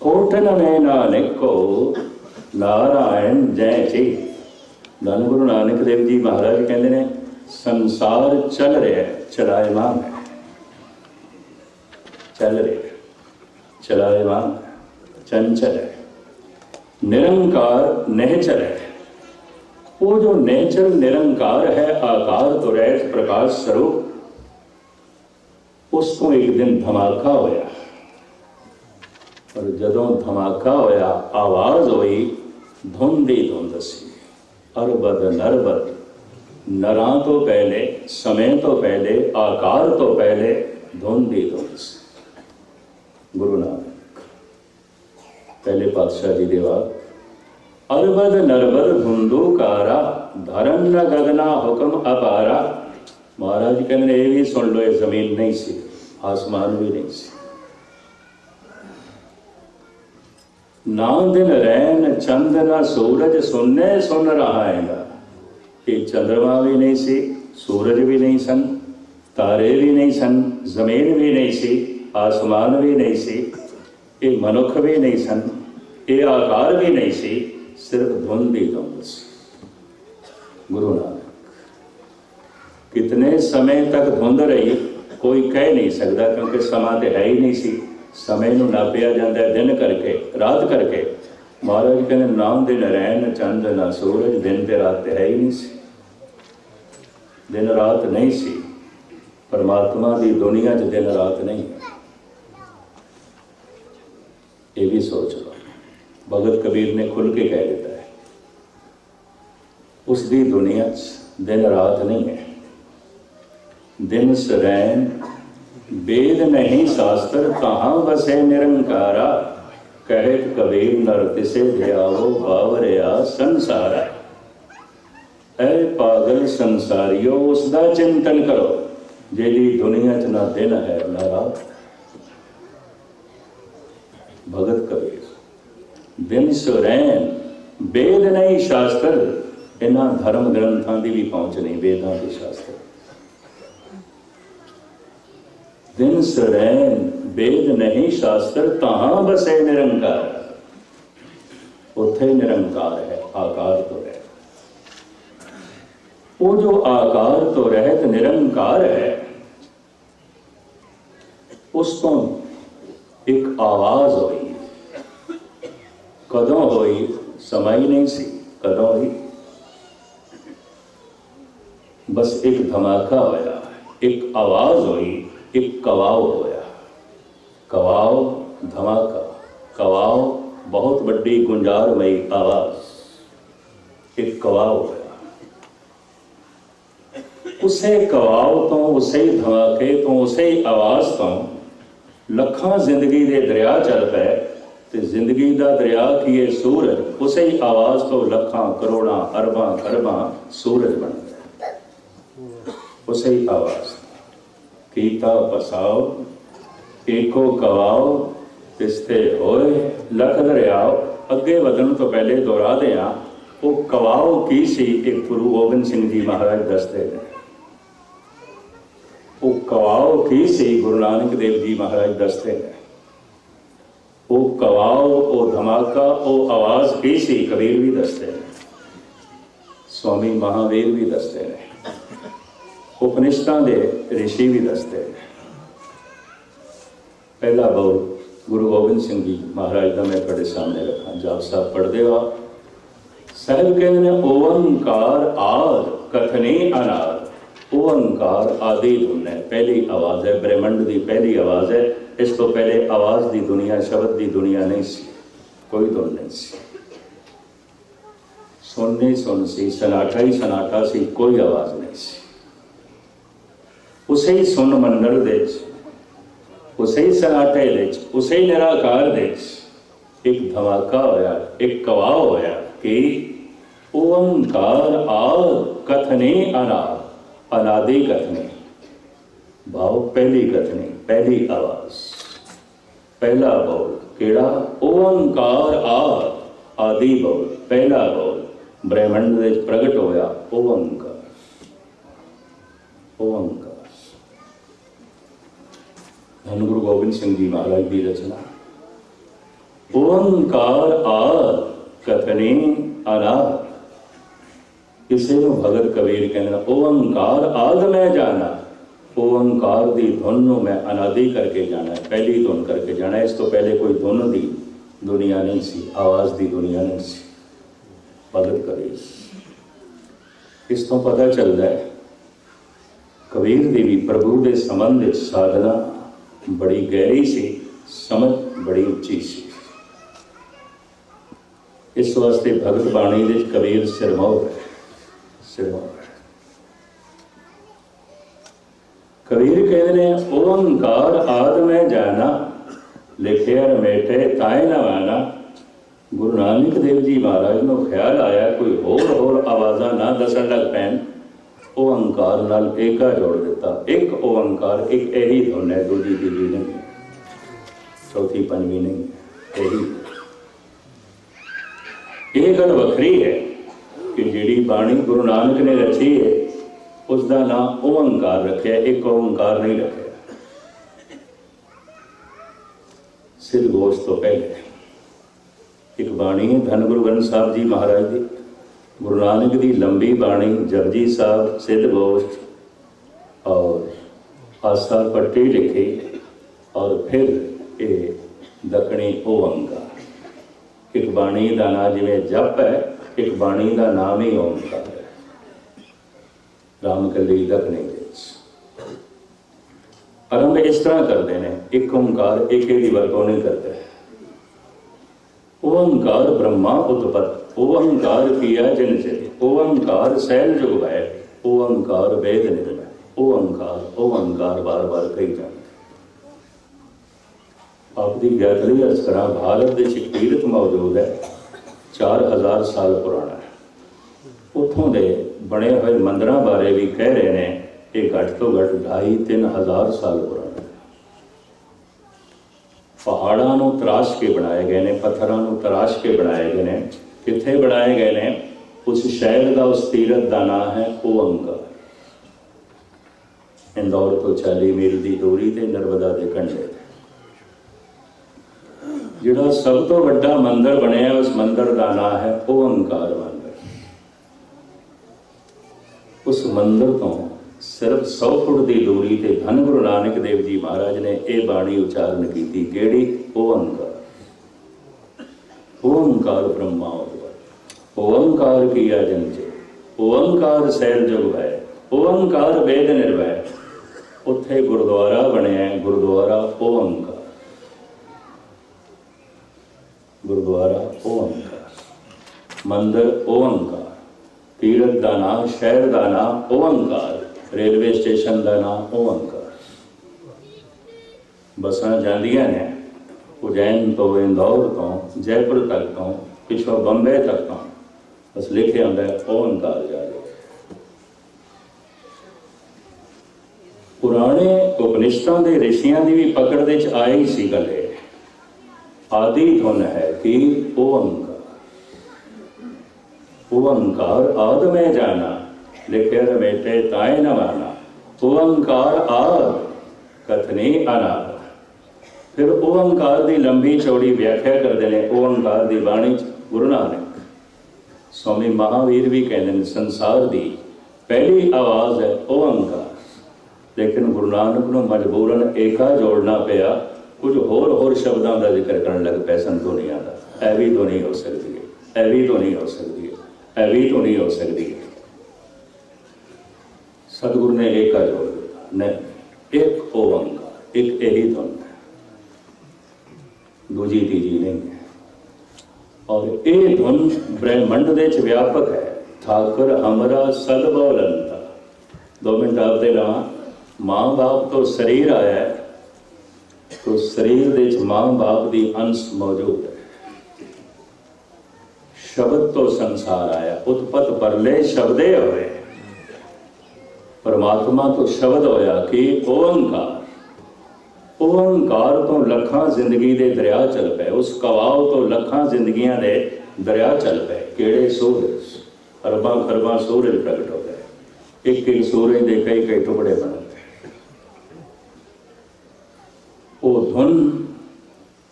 Cotton ਨੇ ਨਾਨਕੋ ਨਾਰਾਇਣ ਜੈ ਜੀ। ਧੰਨ ਗੁਰੂ ਨਾਨਕ ਦੇਵ ਜੀ ਮਹਾਰਾਜ ਕਹਿੰਦੇ ਨੇ, ਸੰਸਾਰ ਚੱਲ ਰਿਹਾ ਹੈ ਚਲਾਇਮਾਨ ਚੱਲ ਰਿਹਾ ਹੈ ਚਲਾਇਮਾਨ ਚੰਚਲ ਹੈ। ਨਿਰੰਕਾਰ ਨਿਹਚਲ ਹੈ। ਉਹ ਜੋ ਨੇਚਰ ਨਿਰੰਕਾਰ ਹੈ, ਆਕਾਰ ਤੋਂ ਰਹਿਤ ਪ੍ਰਕਾਸ਼ ਸਰੂਪ, ਉਸ ਤੋਂ ਇੱਕ ਦਿਨ ਧਮਾਕਾ ਹੋਇਆ। ਪਰ ਜਦੋਂ ਧਮਾਕਾ ਹੋਇਆ, ਆਵਾਜ਼ ਹੋਈ, ਧੁੰਦੀ ਧੁੰਦ ਸੀ। ਅਰਬਦ ਨਰਬਦ, ਨਰਾਂ ਤੋਂ ਪਹਿਲੇ, ਸਮੇਂ ਤੋਂ ਪਹਿਲੇ, ਆਕਾਰ ਤੋਂ ਪਹਿਲੇ ਧੁੰਦੀ ਧੁੰਦ ਸੀ। ਗੁਰੂ ਨਾਨਕ, ਪਹਿਲੇ ਪਾਤਸ਼ਾਹ ਜੀ ਦੇ ਬਾਅਦ, ਅਰਬਦ ਨਰਬਦ ਧੁੰਦੂਕਾਰਾ ਧਰਮ ਨ ਗਗਨਾ ਹੁਕਮ ਅਪਾਰਾ। ਮਹਾਰਾਜ ਕਹਿੰਦੇ ਨੇ, ਇਹ ਵੀ ਸੁਣ ਲਓ, ਇਹ ਜ਼ਮੀਨ ਨਹੀਂ ਸੀ, ਆਸਮਾਨ ਵੀ ਨਹੀਂ ਸੀ। ਨਾਮ ਦਿਨ ਰਹਿਣ ਚੰਦ ਨਾ ਸੂਰਜ ਸੁਨਨੇ ਸੁਨ ਰਹਾ ਹੈਗਾ ਇਹ ਚੰਦਰਮਾ ਵੀ ਨਹੀਂ ਸੀ, ਸੂਰਜ ਵੀ ਨਹੀਂ ਸਨ, ਤਾਰੇ ਵੀ ਨਹੀਂ ਸਨ, ਜ਼ਮੀਨ ਵੀ ਨਹੀਂ ਸੀ, ਆਸਮਾਨ ਵੀ ਨਹੀਂ ਸੀ, ਇਹ ਮਨੁੱਖ ਵੀ ਨਹੀਂ ਸਨ, ਇਹ ਆਕਾਰ ਵੀ ਨਹੀਂ ਸੀ, ਸਿਰਫ ਧੁੰਦ ਹੀ ਧੁੰਦ ਸੀ। ਗੁਰੂ ਨਾਨਕ, ਕਿਤਨੇ ਸਮੇਂ ਤੱਕ ਧੁੰਦ ਰਹੀ, ਕੋਈ ਕਹਿ ਨਹੀਂ ਸਕਦਾ ਕਿਉਂਕਿ ਸਮਾਂ ਤੇ ਹੈ ਹੀ ਨਹੀਂ ਸੀ। ਸਮੇਂ ਨੂੰ ਨਾਪਿਆ ਜਾਂਦਾ ਦਿਨ ਕਰਕੇ, ਰਾਤ ਕਰਕੇ। ਮਹਾਰਾਜ ਕਹਿੰਦੇ, ਨਾਮ ਦੇ ਨਰੈਣ, ਚੰਦ ਨਾ ਸੂਰਜ, ਦਿਨ ਤੇ ਰਾਤ ਤੇ ਹੈ ਹੀ ਨਹੀਂ ਸੀ। ਦਿਨ ਰਾਤ ਨਹੀਂ ਸੀ। ਪਰਮਾਤਮਾ ਦੀ ਦੁਨੀਆ 'ਚ ਦਿਨ ਰਾਤ ਨਹੀਂ। ਹੈ ਇਹ ਵੀ ਸੋਚ ਲਓ। ਭਗਤ ਕਬੀਰ ਨੇ ਖੁੱਲ ਕੇ ਕਹਿ ਦਿੱਤਾ ਹੈ, ਉਸ ਦੀ ਦੁਨੀਆ 'ਚ ਦਿਨ ਰਾਤ ਨਹੀਂ ਹੈ। ਦਿਨ ਸਰੈਨ वेद नहीं शास्त्र कहाँ बसे निरंकारा कहत कबीर नर तिसे ध्यावो बावरिया संसारा ਐ ਪਾਗਲ ਸੰਸਾਰੀਓ ਉਸ ਦਾ ਚਿੰਤਨ ਕਰੋ ਜਿਹੜੀ ਦੁਨੀਆ 'ਚ ਨਾ ਦਿਨ ਹੈ ਨਾ ਰਾਤ ਭਗਤ ਕਬੀਰ ਦਿਨ ਸੁਰੈਨ ਵੇਦ ਨਹੀਂ ਸ਼ਾਸਤਰ ਇਹਨਾਂ ਧਰਮ ਗ੍ਰੰਥਾਂ ਦੀ ਵੀ ਪਹੁੰਚ ਨਹੀਂ ਵੇਦਾਂ ਦੇ ਸ਼ਾਸਤਰ ਦਿਨ ਸਰੈਨ ਵੇਦ ਨਹੀਂ ਸ਼ਾਸਤਰ ਤਹਾਂ ਬਸੇ ਨਿਰੰਕਾਰ ਉੱਥੇ ਨਿਰੰਕਾਰ ਹੈ ਆਕਾਰ ਤੋਂ ਰਹਿਤ ਉਹ ਜੋ ਆਕਾਰ ਤੋਂ ਰਹਿਤ ਨਿਰੰਕਾਰ ਹੈ ਉਸ ਤੋਂ ਇੱਕ ਆਵਾਜ਼ ਹੋਈ ਕਦੋਂ ਹੋਈ ਸਮਾਂ ਹੀ ਨਹੀਂ ਸੀ ਕਦੋਂ ਹੋਈ ਬਸ ਇੱਕ ਧਮਾਕਾ ਹੋਇਆ ਇੱਕ ਆਵਾਜ਼ ਹੋਈ ਇੱਕ ਕਵਾਉ ਹੋਇਆ ਕਵਾਉ ਧਮਾਕਾ ਕਵਾਉ ਬਹੁਤ ਵੱਡੀ ਗੁੰਜਾਰਮਈ ਆਵਾਜ਼ ਇੱਕ ਕਵਾਉ ਹੋਇਆ ਉਸੇ ਕਵਾਉ ਤੋਂ ਉਸੇ ਧਮਾਕੇ ਤੋਂ ਉਸੇ ਆਵਾਜ਼ ਤੋਂ ਲੱਖਾਂ ਜ਼ਿੰਦਗੀ ਦੇ ਦਰਿਆ ਚੱਲ ਪਏ ਤੇ ਜ਼ਿੰਦਗੀ ਦਾ ਦਰਿਆ ਕੀ ਹੈ ਸੂਰਜ ਉਸੇ ਹੀ ਆਵਾਜ਼ ਤੋਂ ਲੱਖਾਂ ਕਰੋੜਾਂ ਅਰਬਾਂ ਖਰਬਾਂ ਸੂਰਜ ਬਣ ਗਏ ਉਸੇ ਹੀ ਆਵਾਜ਼ ਕੀਤਾ ਪਸਾਓ ਏਕੋ ਕਵਾਓ ਤਿਸਤੇ ਹੋਏ ਲਖ ਦਰਿਆਓ। ਅੱਗੇ ਵਧਣ ਤੋਂ ਪਹਿਲੇ ਦੁਹਰਾ ਦਿਆਂ ਉਹ ਕਵਾਓ ਕੀ ਸੀ? ਇੱਕ ਗੁਰੂ ਗੋਬਿੰਦ ਸਿੰਘ ਜੀ ਮਹਾਰਾਜ ਦੱਸਦੇ ਨੇ। ਉਹ ਕਵਾਓ ਕੀ ਸੀ? ਗੁਰੂ ਨਾਨਕ ਦੇਵ ਜੀ ਮਹਾਰਾਜ ਦੱਸਦੇ ਨੇ। ਉਹ ਕਵਾਓ, ਉਹ ਧਮਾਕਾ, ਉਹ ਆਵਾਜ਼ ਕੀ ਸੀ? ਕਬੀਰ ਵੀ ਦੱਸਦੇ ਨੇ। ਸਵਾਮੀ ਮਹਾਵੀਰ ਵੀ ਦੱਸਦੇ ਨੇ। ਉਪਨਿਸ਼ਦਾਂ ਦੇ ਰਿਸ਼ੀ ਵੀ ਦੱਸਦੇ ਨੇ। ਪਹਿਲਾ ਬੋਲ ਗੁਰੂ ਗੋਬਿੰਦ ਸਿੰਘ ਜੀ ਮਹਾਰਾਜ ਦਾ ਮੈਂ ਤੁਹਾਡੇ ਸਾਹਮਣੇ ਰੱਖਾਂ ਜਾਪ ਸਾਹਿਬ ਪੜ੍ਹਦੇ ਹੋ ਸਾਹਿਬ ਕਹਿੰਦੇ ਨੇ ਓੰਕਾਰ ਆਦ ਕਥਨੀ ਅਨਾਦ। ਓੰਕਾਰ ਆਦਿ ਧੁਨ ਹੈ ਪਹਿਲੀ ਆਵਾਜ਼ ਹੈ, ਬ੍ਰਹਮੰਡ ਦੀ ਪਹਿਲੀ ਆਵਾਜ਼ ਹੈ। ਇਸ ਤੋਂ ਪਹਿਲੇ ਆਵਾਜ਼ ਦੀ ਦੁਨੀਆ, ਸ਼ਬਦ ਦੀ ਦੁਨੀਆ ਨਹੀਂ ਸੀ। ਕੋਈ ਧੁਨ ਨਹੀਂ ਸੀ। ਸੁਣਨੇ ਸੁਣ ਸੀ ਸਨਾਟਾ ਹੀ ਸਨਾਟਾ ਸੀ, ਕੋਈ ਆਵਾਜ਼ ਨਹੀਂ ਸੀ। ਉਸੇ ਹੀ ਸੁਣ ਮੰਡਲ ਦੇ ਵਿੱਚ ਉਸੇ ਹੀ ਸਨਾਟੇ ਦੇ ਵਿੱਚ ਉਸੇ ਹੀ ਨਿਰਾਕਾਰ ਦੇ ਵਿੱਚ ਇੱਕ ਧਮਾਕਾ ਹੋਇਆ ਇੱਕ ਕਵਾਹ ਹੋਇਆ ਕਿ ਓੰਕਾਰ ਆ ਕਥਨੇ ਅਨਾਦ ਅਨਾਦਿ ਕਥਨੇ ਭਾਵ ਪਹਿਲੀ ਕਥਨੀ ਪਹਿਲੀ ਆਵਾਜ਼ ਪਹਿਲਾ ਬੋਲ ਕਿਹੜਾ ਓੰਕਾਰ ਆ ਆਦਿ ਬੋਲ ਪਹਿਲਾ ਬੋਲ ਬ੍ਰਹਮੰਡ ਦੇ ਵਿੱਚ ਪ੍ਰਗਟ ਹੋਇਆ ਓੰਕਾਰ ਓੰਕਾਰ ਧੰਨ ਗੁਰੂ ਗੋਬਿੰਦ ਸਿੰਘ ਜੀ ਮਹਾਰਾਜ ਦੀ ਰਚਨਾ ਓੰਕਾਰ ਆ ਕਥਨੀ ਅਨਾਦ ਕਿਸੇ ਨੂੰ ਭਗਤ ਕਬੀਰ ਕਹਿੰਦੇ ਓੰਕਾਰ ਆਦ ਮੈਂ ਜਾਣਾ ਓੰਕਾਰ ਦੀ ਧੁਨ ਨੂੰ ਮੈਂ ਅਨਾਦੀ ਕਰਕੇ ਜਾਣਾ ਪਹਿਲੀ ਧੁਨ ਕਰਕੇ ਜਾਣਾ ਇਸ ਤੋਂ ਪਹਿਲੇ ਕੋਈ ਧੁਨ ਦੀ ਦੁਨੀਆ ਨਹੀਂ ਸੀ ਆਵਾਜ਼ ਦੀ ਦੁਨੀਆ ਨਹੀਂ ਸੀ ਭਗਤ ਕਬੀਰ ਇਸ ਤੋਂ ਪਤਾ ਚੱਲਦਾ ਹੈ ਕਬੀਰ ਦੀ ਵੀ ਪ੍ਰਭੂ ਦੇ ਸੰਬੰਧ ਵਿੱਚ ਸਾਧਨਾ ਬੜੀ ਗਹਿਰੀ ਸੀ, ਸਮਝ ਬੜੀ ਉੱਚੀ ਸੀ। ਇਸ ਵਾਸਤੇ ਭਗਤ ਬਾਣੀ ਦੇ ਕਬੀਰ ਸਿਰਮੌਰ ਸਿਰਮੌਰ ਕਬੀਰ ਕਹਿੰਦੇ ਨੇ, ਓੰਕਾਰ ਆਦ ਮੈਂ ਜਾਣਾ, ਲਿਖਿਆ ਰਮੇਟੇ ਤਾਏ ਨਾ ਵਾਣਾ। ਗੁਰੂ ਨਾਨਕ ਦੇਵ ਜੀ ਮਹਾਰਾਜ ਨੂੰ ਖਿਆਲ ਆਇਆ, ਕੋਈ ਹੋਰ ਹੋਰ ਆਵਾਜ਼ਾਂ ਨਾ ਦੱਸਣ ਲੱਗ ਪੈਣ। ਓੰਕਾਰ ਨਾਲ ਏਕਾ ਜੋੜ ਦਿੱਤਾ। ਇੱਕ ਓੰਕਾਰ ਇੱਕ ਇਹੀ ਧੁਨ ਹੈ, ਦੂਜੀ ਤੀਜੀ ਨਹੀਂ। ਚੌਥੀ, ਪੰਜਵੀਂ ਨਹੀਂ, ਇਹੀ। ਇਹ ਗੱਲ ਵੱਖਰੀ ਹੈ ਕਿ ਜਿਹੜੀ ਬਾਣੀ ਗੁਰੂ ਨਾਨਕ ਨੇ ਰਚੀ ਹੈ ਉਸ ਦਾ ਨਾਮ ਓੰਕਾਰ ਰੱਖਿਆ, ਇੱਕ ਓੰਕਾਰ ਨਹੀਂ ਰੱਖਿਆ। ਸਿਰ ਗੋਸ਼ ਤੋਂ ਪਹਿਲੇ। ਇੱਕ ਬਾਣੀ ਹੈ, ਧੰਨ ਗੁਰੂ ਗ੍ਰੰਥ ਸਾਹਿਬ ਜੀ ਮਹਾਰਾਜ ਦੀ। ਗੁਰੂ ਨਾਨਕ ਦੀ ਲੰਬੀ ਬਾਣੀ, ਜਪਜੀ ਸਾਹਿਬ, ਸਿੱਧ ਗੋਸ਼ਟ ਔਰ ਆਸਾ ਪੱਟੀ ਲਿਖੀ ਔਰ ਫਿਰ ਇਹ ਦਕਣੀ ਓੰਕਾਰ ਇੱਕ ਬਾਣੀ ਦਾ ਨਾਮ ਜਿਵੇਂ ਜਪ ਹੈ, ਇੱਕ ਬਾਣੀ ਦਾ ਨਾਮ ਹੀ ਓੰਕਾਰ ਹੈ। ਰਾਮ ਕਲੀ ਦਕਣੀ ਵਿੱਚ। ਆਰੰਭ ਇਸ ਤਰ੍ਹਾਂ ਕਰਦੇ ਨੇ, ਇੱਕ ਓੰਕਾਰ ਇੱਕ ਹੀ ਦੀ ਵਰਤੋਂ ਨਹੀਂ ਕਰਦੇ। ਓੰਕਾਰ ਬ੍ਰਹਮਾ ਉਤਪਤ, ਓੰਕਾਰ ਕੀਆ ਜਨ ਸੇ ਓੰਕਾਰ ਸੈਲ ਜੁਗ ਹੈ ਓੰਕਾਰ ਵੇਦ ਨਿਰਮੈ ਓੰਕਾਰ ਓੰਕਾਰ ਬਾਰ ਬਾਰ ਕਹੀ ਜਾਂਦਾ। ਆਪ ਦੀ ਗੱਲ ਲਈ ਅਰਜ਼ ਭਾਰਤ ਦੇ ਸ਼ਕੀਰਤ ਮੌਜੂਦ ਹੈ 4000 ਸਾਲ ਪੁਰਾਣਾ। ਹੈ ਉਥੋਂ ਦੇ ਬਣੇ ਹੋਏ ਮੰਦਰਾਂ ਬਾਰੇ ਵੀ ਕਹਿ ਰਹੇ ਨੇ ਇਹ ਘੱਟ ਤੋਂ ਘੱਟ 2.5 3000 ਸਾਲ ਪੁਰਾਣਾ। ਪਹਾੜਾਂ ਨੂੰ ਤਰਾਸ਼ ਕੇ ਬਣਾਏ ਗਏ ਨੇ, ਪੱਥਰਾਂ ਨੂੰ ਤਰਾਸ਼ ਕੇ ਬਣਾਏ ਗਏ ਨੇ। ਕਿੱਥੇ ਬਣਾਏ ਗਏ ਨੇ? ਉਸ ਸ਼ਹਿਰ ਦਾ ਉਸ ਤੀਰਥ ਦਾ ਨਾਮ ਹੈ ਓੰਕਾਰ ਇੰਦੌਰ ਤੋਂ 40 ਮੀਲ ਦੀ ਦੂਰੀ ਤੇ ਨਰਮਦਾ ਦੇ ਕੰਢੇ ਜਿਹੜਾ ਸਭ ਤੋਂ ਵੱਡਾ ਮੰਦਿਰ ਬਣਿਆ, ਉਸ ਮੰਦਿਰ ਦਾ ਨਾਮ ਹੈ ਓੰਕਾਰ ਮੰਦਿਰ। ਉਸ ਮੰਦਿਰ ਤੋਂ ਸਿਰਫ 100 ਫੁੱਟ ਦੀ ਦੂਰੀ ਤੇ ਧੰਨ ਗੁਰੂ ਨਾਨਕ ਦੇਵ ਜੀ ਮਹਾਰਾਜ ਨੇ ਇਹ ਬਾਣੀ ਉਚਾਰਨ ਕੀਤੀ, ਕਿਹੜੀ? ਓੰਕਾਰ। ਓੰਕਾਰ ਬ੍ਰਹਮਾ ਉਦਵਰ ਓੰਕਾਰ ਕੀਆ ਜਨ ਚੇ? ਓੰਕਾਰ ਸੈਲ ਜੁਗ ਹੈ, ਓੰਕਾਰ ਵੇਦ ਨਿਰਵੈ। ਉੱਥੇ ਗੁਰਦੁਆਰਾ ਬਣਿਆ ਗੁਰਦੁਆਰਾ ਓੰਕਾਰ। ਗੁਰਦੁਆਰਾ ਓੰਕਾਰ। ਮੰਦਰ ਓੰਕਾਰ। ਤੀਰਥ ਦਾ ਨਾਮ, ਸ਼ਹਿਰ ਦਾ ਨਾਮ ਓੰਕਾਰ। ਰੇਲਵੇ ਸਟੇਸ਼ਨ ਦਾ ਨਾਮ ਓੰਕਾਰ ਬੱਸਾਂ ਜਾਂਦੀਆਂ ਨੇ, ਉਜੈਨ ਤੋਂ ਇੰਦੌਰ ਤੋਂ ਜੈਪੁਰ ਤੱਕ ਤੋਂ, ਪਿਛੋਂ ਬੰਬੇ ਤੱਕ ਤੋਂ। ਬਸ ਲਿਖਿਆ ਹੁੰਦਾ ਹੈ ਓੰਕਾਰ ਜਾ ਰਿਹਾ। ਪੁਰਾਣੇ ਉਪਨਿਸ਼ਦਾਂ ਦੇ ਰਿਸ਼ੀਆਂ ਦੀ ਵੀ ਪਕੜ ਦੇ ਵਿੱਚ ਆਈ ਸੀ ਗੱਲ ਇਹ। ਆਦੀ ਧੁਨ ਹੈ ਕਿ ਓੰਕਾਰ ਓੰਕਾਰ ਆਦ ਮੈਂ ਜਾਣਾ ਲਿਖਿਆ ਰਮੇਟੇ ਤਾਏ ਨ ਮਾਨਾ ਓੰਕਾਰ ਆ ਕਥਨੀ ਅਨਾਦ। ਫਿਰ ਓੰਕਾਰ ਦੀ ਲੰਬੀ ਚੌੜੀ ਵਿਆਖਿਆ ਕਰਦੇ ਨੇ ਓੰਕਾਰ ਦੀ ਬਾਣੀ ਚ ਗੁਰੂ ਨਾਨਕ। ਸਵਾਮੀ ਮਹਾਵੀਰ ਵੀ ਕਹਿੰਦੇ ਨੇ, ਸੰਸਾਰ ਦੀ ਪਹਿਲੀ ਆਵਾਜ਼ ਹੈ ਓੰਕਾਰ ਲੇਕਿਨ ਗੁਰੂ ਨਾਨਕ ਨੂੰ ਮਜਬੂਰਨ ਏਕਾ ਜੋੜਨਾ ਪਿਆ, ਕੁਝ ਹੋਰ ਹੋਰ ਸ਼ਬਦਾਂ ਦਾ ਜ਼ਿਕਰ ਕਰਨ ਲੱਗ ਪਏ ਸਨ ਦੁਨੀਆ ਦਾ। ਇਹ ਵੀ ਤੋਂ ਨਹੀਂ ਹੋ ਸਕਦੀ ਹੈ, ਇਹ ਵੀ ਤੋਂ ਨਹੀਂ ਹੋ ਸਕਦੀ ਹੈ, ਇਹ ਵੀ ਤੋਂ ਨਹੀਂ ਹੋ ਸਕਦੀ ਹੈ। ਸਤਿਗੁਰ ਨੇ ਏਕਾ ਜੋੜ ਦਿੱਤਾ, ਨਹੀਂ, ਇੱਕ ਓੰਕਾਰ, ਇੱਕ ਇਹੀ ਧੁਨ ਦੂਜੀ, ਤੀਜੀ ਨਹੀਂ ਹੈ। ਔਰ ਇਹ ਧੁਨ ਬ੍ਰਹਿਮੰਡ ਦੇ ਚ ਵਿਆਪਕ ਹੈ। ਠਾਕੁਰ ਹਮਰਾ ਸਦ ਬੋਲੰਤਾ ਦੋ ਮਿੰਟ ਆਪ ਦੇ ਲਾਂ ਮਾਂ ਬਾਪ ਤੋਂ ਸਰੀਰ ਆਇਆ ਹੈ, ਤੋ ਸਰੀਰ ਦੇ ਚ ਮਾਂ ਬਾਪ ਦੀ ਅੰਸ਼ ਮੌਜੂਦ ਹੈ। ਸ਼ਬਦ ਤੋਂ ਸੰਸਾਰ ਆਇਆ, ਉਤਪਤ ਪਰਲੇ ਸ਼ਬਦੇ ਹੋਏ। ਪਰਮਾਤਮਾ ਤੋਂ ਸ਼ਬਦ ਹੋਇਆ ਕਿ ਓੰਕਾਰ। ਓੰਕਾਰ ਤੋਂ ਲੱਖਾਂ ਜ਼ਿੰਦਗੀ ਦੇ ਦਰਿਆ ਚੱਲ ਪਏ। ਉਸ ਕਵਾਉ ਤੋਂ ਲੱਖਾਂ ਜ਼ਿੰਦਗੀਆਂ ਦੇ ਦਰਿਆ ਚੱਲ ਪਏ। ਕਿਹੜੇ ਸੂਰਜ? ਅਰਬਾਂ ਖਰਬਾਂ ਸੂਰਜ ਪ੍ਰਗਟ ਹੋ ਗਏ। ਇੱਕ ਇੱਕ ਸੂਰਜ ਦੇ ਕਈ ਕਈ ਟੁਕੜੇ ਬਣ ਗਏ ਉਹ ਧੁਨ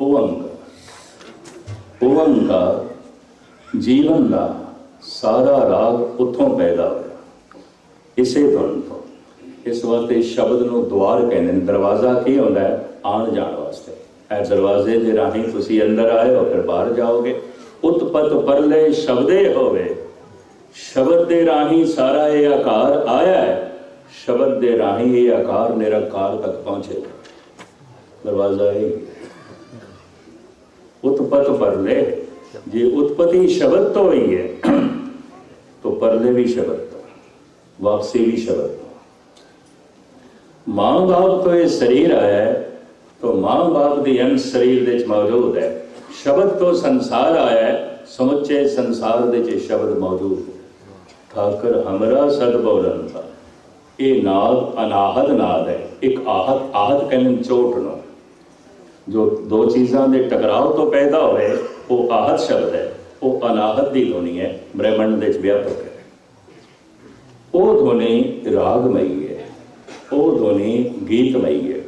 ਓੰਕਾਰ ਓੰਕਾਰ ਜੀਵਨ ਦਾ ਸਾਰਾ ਰਾਗ ਉੱਥੋਂ ਪੈਦਾ ਹੋਇਆ। ਇਸੇ ਧੁਨ ਤੋਂ। ਇਸ ਵਾਸਤੇ ਸ਼ਬਦ ਨੂੰ ਦਵਾਰ ਕਹਿੰਦੇ ਨੇ। ਦਰਵਾਜ਼ਾ ਕੀ ਹੁੰਦਾ ਹੈ? ਆਣ ਜਾਣ ਵਾਸਤੇ। ਇਹ ਦਰਵਾਜ਼ੇ ਦੇ ਰਾਹੀਂ ਤੁਸੀਂ ਅੰਦਰ ਆਏ ਹੋ ਫਿਰ ਬਾਹਰ ਜਾਓਗੇ। ਉਤਪਤ ਪਰਲੇ ਸ਼ਬਦੇ ਹੋਵੇ। ਸ਼ਬਦ ਦੇ ਰਾਹੀਂ ਸਾਰਾ ਇਹ ਆਕਾਰ ਆਇਆ ਹੈ। ਸ਼ਬਦ ਦੇ ਰਾਹੀਂ ਇਹ ਆਕਾਰ ਮੇਰਾ ਕਾਲ ਤੱਕ ਪਹੁੰਚੇ। ਦਰਵਾਜ਼ਾ ਹੈ। ਉਤਪਤ ਪਰਲੇ। ਜੇ ਉਤਪਤੀ ਸ਼ਬਦ ਤੋਂ ਹੀ ਹੈ, ਤਾਂ ਪਰਲੇ ਵੀ ਸ਼ਬਦ। वापसी भी शब्द तो माँ बाप तो ये शरीर आया है तो माँ बाप ਦੀ ਅੰਸ਼ ਸਰੀਰ ਦੇ ਵਿੱਚ ਮੌਜੂਦ ਹੈ ਸ਼ਬਦ ਤੋਂ ਸੰਸਾਰ ਆਇਆ ਹੈ ਸਮੁੱਚੇ ਸੰਸਾਰ ਦੇ ਵਿੱਚ ਸ਼ਬਦ ਮੌਜੂਦ ਹੈ ਠਾਕਰ ਹਮਰਾ ਸਦ ਬੋਲੰਤਾ ਇਹ ਨਾਦ ਅਨਾਹਦ ਨਾਦ ਹੈ ਇੱਕ ਆਹਤ ਆਹਤ ਕਹਿੰਦੇ ਚੋਟ ਨੂੰ ਜੋ ਦੋ ਚੀਜ਼ਾਂ ਦੇ ਟਕਰਾਅ ਤੋਂ ਪੈਦਾ ਹੋਏ ਉਹ ਆਹਤ ਸ਼ਬਦ ਹੈ ਉਹ ਅਨਾਹਤ ਦੀ ਧੁਨੀ ਹੈ ਬ੍ਰਹਿਮੰਡ ਦੇ ਵਿੱਚ ਵਿਆਪਕ ਹੈ ਉਹ ਧੁਨੀ ਰਾਗਮਈ ਹੈ ਉਹ ਧੁਨੀ ਗੀਤਮਈ ਹੈ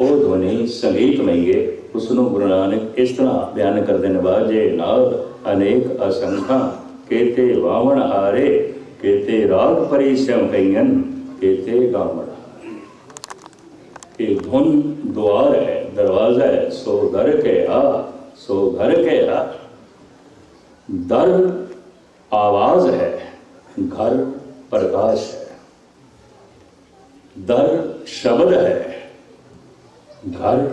ਉਹ ਧੁਨੀ ਸੰਗੀਤਮਈ ਹੈ ਉਸ ਨੂੰ ਗੁਰੂ ਨਾਨਕ ਇਸ ਤਰ੍ਹਾਂ ਬਿਆਨ ਕਰਦੇ ਨੇ ਬਾਜੇ ਨਾਦ ਅਨੇਕ ਅਸੰਖਾ ਕੇਤੇ ਵਾਵਣ ਹਾਰੇ ਕੇਤੇ ਰਾਗ ਪਰਿਸ਼ਮ ਕਈਨ ਕੇਤੇ ਗਾਵਣ ਇਹ ਧੁਨ द्वार है दरवाजा है सो घर के आ सो घर के आ दर आवाज है घर प्रकाश है ਦਰ ਸ਼ਬਦ ਹੈ। ਘਰ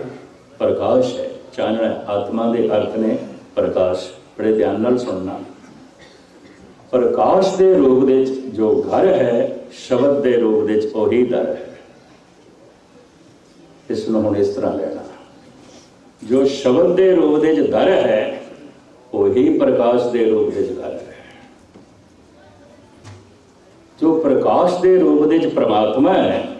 ਪ੍ਰਕਾਸ਼ ਹੈ। ਚਾਨਣ ਆਤਮਾ ਦੇ ਅਰਥ ਨੇ ਪ੍ਰਕਾਸ਼। ਬੜੇ ਧਿਆਨ ਨਾਲ ਸੁਣਨਾ। ਪ੍ਰਕਾਸ਼ ਦੇ ਰੂਪ ਦੇ ਵਿੱਚ ਜੋ ਘਰ ਹੈ, ਸ਼ਬਦ ਦੇ ਰੂਪ ਦੇ ਵਿੱਚ ਉਹੀ ਦਰ ਹੈ। ਇਸ ਨੂੰ ਹੁਣ ਇਸ ਤਰ੍ਹਾਂ ਲੈਣਾ। ਜੋ ਸ਼ਬਦ ਦੇ ਰੂਪ ਦੇ ਵਿੱਚ ਦਰ ਹੈ, ਉਹੀ ਪ੍ਰਕਾਸ਼ ਦੇ ਰੂਪ ਦੇ ਵਿੱਚ ਦਰ ਹੈ। ਜੋ ਪ੍ਰਕਾਸ਼ ਦੇ ਰੂਪ ਦੇ ਵਿੱਚ ਪ੍ਰਮਾਤਮਾ ਹੈ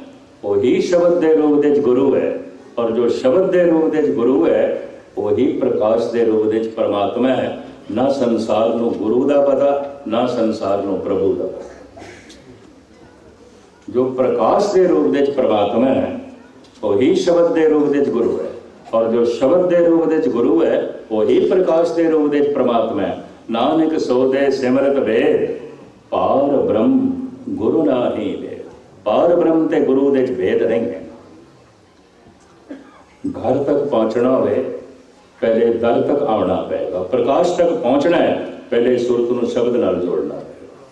ਉਹੀ ਸ਼ਬਦ ਦੇ ਰੂਪ ਦੇ ਵਿੱਚ ਗੁਰੂ ਹੈ ਔਰ ਜੋ ਸ਼ਬਦ ਦੇ ਰੂਪ ਦੇ ਵਿੱਚ ਗੁਰੂ ਹੈ, ਉਹੀ ਪ੍ਰਕਾਸ਼ ਦੇ ਰੂਪ ਦੇ ਵਿੱਚ ਪਰਮਾਤਮਾ ਹੈ। ਨਾ ਸੰਸਾਰ ਨੂੰ ਗੁਰੂ ਦਾ ਪਤਾ, ਨਾ ਸੰਸਾਰ ਨੂੰ ਪ੍ਰਭੂ ਦਾ ਪਤਾ। ਜੋ ਪ੍ਰਕਾਸ਼ ਦੇ ਰੂਪ ਦੇ ਵਿੱਚ ਪਰਮਾਤਮਾ ਹੈ, ਉਹੀ ਸ਼ਬਦ ਦੇ ਰੂਪ ਦੇ ਵਿੱਚ ਗੁਰੂ ਹੈ। ਔਰ ਜੋ ਸ਼ਬਦ ਦੇ ਰੂਪ ਦੇ ਵਿੱਚ ਗੁਰੂ ਹੈ, ਉਹੀ ਪ੍ਰਕਾਸ਼ ਦੇ ਰੂਪ ਦੇ ਵਿੱਚ ਪਰਮਾਤਮਾ ਹੈ। ਨਾਨਕ ਸੋਦੇ ਸਿਮਰਤ ਵੇਦ, ਪਾਰ ਬ੍ਰਹਮ ਗੁਰੂ ਨਾਹੀ ਵੇ ਪਾਰ ਬ੍ਰਹਮ ਤੇ ਗੁਰੂ ਦੇ ਵਿੱਚ ਭੇਦ ਨਹੀਂ ਹੈ। ਘਰ ਤੱਕ ਪਹੁੰਚਣਾ ਹੋਵੇ, ਪਹਿਲੇ ਦਰ ਤੱਕ ਆਉਣਾ ਪਏਗਾ। ਪ੍ਰਕਾਸ਼ ਤੱਕ ਪਹੁੰਚਣਾ ਹੈ, ਪਹਿਲੇ ਸੁਰਤ ਨੂੰ ਸ਼ਬਦ ਨਾਲ ਜੋੜਨਾ ਪਏਗਾ।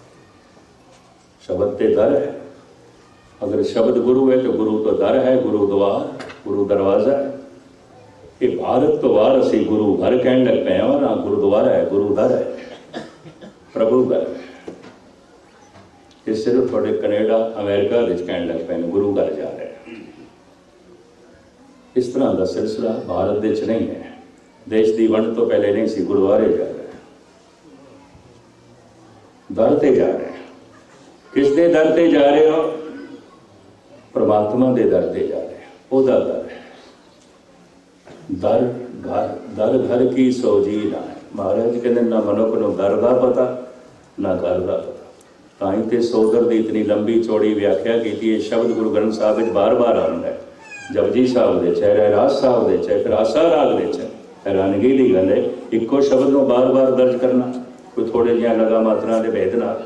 ਸ਼ਬਦ ਤੇ ਦਰ ਹੈ। ਅਗਰ ਸ਼ਬਦ ਗੁਰੂ ਹੈ, ਤਾਂ ਗੁਰੂ ਤੋਂ ਦਰ ਹੈ, ਗੁਰੂ ਦਵਾਰ, ਗੁਰੂ ਦਰਵਾਜ਼ਾ ਹੈ। ਇਹ ਭਾਰਤ ਤੋਂ ਬਾਹਰ ਅਸੀਂ ਗੁਰੂ ਘਰ ਕਹਿਣ ਲੱਗ ਪਏ ਹਾਂ, ਨਾ ਗੁਰਦੁਆਰਾ ਹੈ, ਗੁਰੂ ਦਰ ਹੈ। ਪ੍ਰਭੂ ਦਰ ਹੈ। ਇਹ ਸਿਰਫ ਤੁਹਾਡੇ ਕੈਨੇਡਾ, ਅਮਰੀਕਾ ਵਿੱਚ ਕਹਿਣ ਲੱਗ ਪਏ ਨੇ ਗੁਰੂ ਘਰ ਜਾ ਰਹੇ ਇਸ ਤਰ੍ਹਾਂ ਦਾ ਸਿਲਸਿਲਾ ਭਾਰਤ ਵਿੱਚ ਨਹੀਂ ਹੈ। ਦੇਸ਼ ਦੀ ਵੰਡ ਤੋਂ ਪਹਿਲੇ ਨਹੀਂ ਸੀ, ਗੁਰਦੁਆਰੇ ਜਾ ਰਹੇ ਦਰ ਤੇ ਜਾ ਰਹੇ ਕਿਸ ਦੇ ਦਰ ਤੇ ਜਾ ਰਹੇ ਹੋ? ਪ੍ਰਮਾਤਮਾ ਦੇ ਦਰ ਤੇ ਜਾ ਰਹੇ ਉਹਦਾ ਦਰ ਹੈ। ਦਰ ਘਰ ਦਰ ਘਰ ਕੀ ਸੋਜੀ ਨਾ ਹੈ। ਮਹਾਰਾਜ ਕਹਿੰਦੇ, ਨਾ ਮਨੁੱਖ ਨੂੰ ਦਰ ਦਾ ਪਤਾ, ਨਾ ਘਰ ਦਾ ਪਤਾ। ਤਾਂ ਹੀ ਤੇ ਸੋਦਰ ਦੀ ਇਤਨੀ ਲੰਬੀ ਚੌੜੀ ਵਿਆਖਿਆ ਕੀਤੀ ਇਹ ਸ਼ਬਦ ਗੁਰੂ ਗ੍ਰੰਥ ਸਾਹਿਬ ਵਿੱਚ ਬਾਰ-ਬਾਰ ਆਉਂਦਾ ਹੈ। ਜਪਜੀ ਸਾਹਿਬ ਦੇ ਚਾਹੇ ਰਹਿਰਾਸ ਸਾਹਿਬ ਦੇ ਚਾਹੇ ਫਿਰ ਆਸਾ ਰਾਗ ਦੇ ਚ ਹੈਰਾਨਗੀ ਦੀ ਗੱਲ ਹੈ, ਇੱਕੋ ਸ਼ਬਦ ਨੂੰ ਬਾਰ-ਬਾਰ ਦਰਜ ਕਰਨਾ, ਕੋਈ ਥੋੜੇ ਜਿਹਾ ਲਗਾ ਮਾਤਰਾ ਦੇ ਭੇਦ ਨਾਲ।